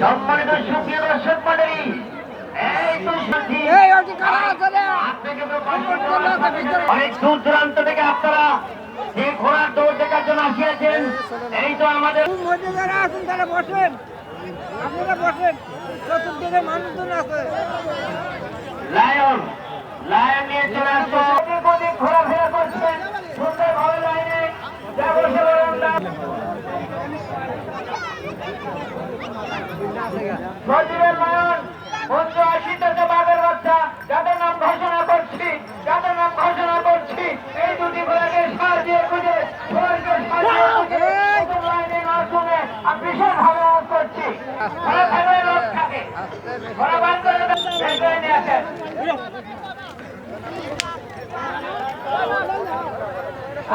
সম্মানিত সুপ্রিয় দর্শক মন্ডলী এই তো সাথী এই ওটি কারা আছে রে? আপনাকে তো অনেক দূর দূরান্ত থেকে আপনারা যে ঘোড়ার দৌড় দেখার জন্য আসিয়াছেন। এই তো আমাদের মধ্যে তারা বসেন। আপনারা বসেন। চতুর্দিকে মানুষজন আছে। লায়ন লায়ন নিয়ে চলে আসছে সজীবের লায়ন বন্ধু আসিতেছে বাঘের বাচ্চা যাদের নাম ঘোষণা করছি যাদের নাম ঘোষণা করছি এই দুটি ঘোড়াকে সাজিয়ে খুঁজে অনুরোধ করছি। ঘোড়া থাকবে লোক থাকে ঘোড়া বাদ করে দেন, বের করে নিয়ে আসেন।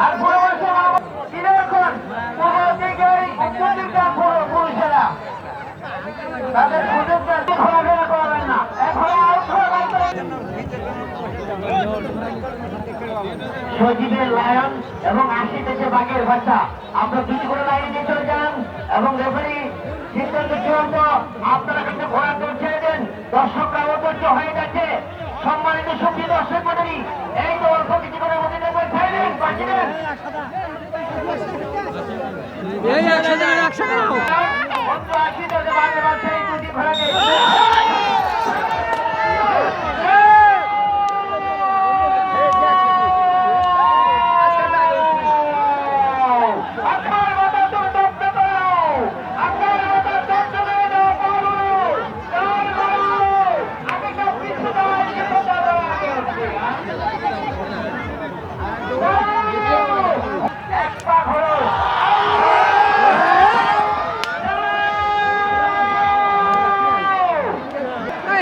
আর পুরো সজীবের লায়ন এবং আশি আশিতেছে বাঘের বাচ্চা। আমরা দুটি করে লাইনে চলে যান এবং রেফারি সিদ্ধান্ত চূড়ান্ত আপনারা কিন্তু ঘোড়া দৌড় ছেড়ে দেন দর্শকরা অধৈর্য হয়ে যাচ্ছে সম্মানিত সুপ্রিয় দর্শক মন্ডলী এই তো অল্প কিছুক্ষণের মধ্যে দেখবেন ছেড়ে দিন বাঁচি দেন এই একসাথে একসাথে বন্ধু আশিতেছে বাঘের বাচ্চা এই দুটি ঘোড়াকে আপনার মতো তো দৌড়তে পারো আপনার মতো দৌড়তে পারো বলো কার বলো আমি তো কিছু নয় কিন্তু দাদা আগে আছি এক পা ঘোরো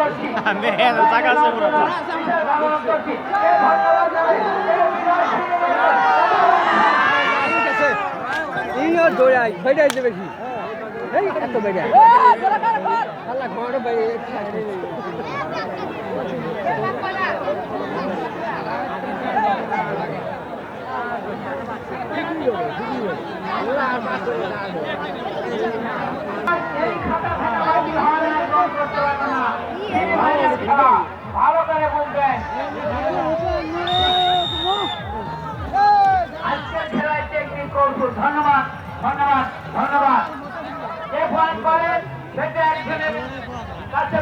বিদায়। ইনো দৌড়াই বেড়ে যাবে বেশি এত বেড়ে ঘর বেড়ে এই ভালো করে বুঝবেন কৌশল ধন্যবাদ। ধন্যবাদ ধন্যবাদ যে পয়েন্ট করেন সেটা একজনের কাছে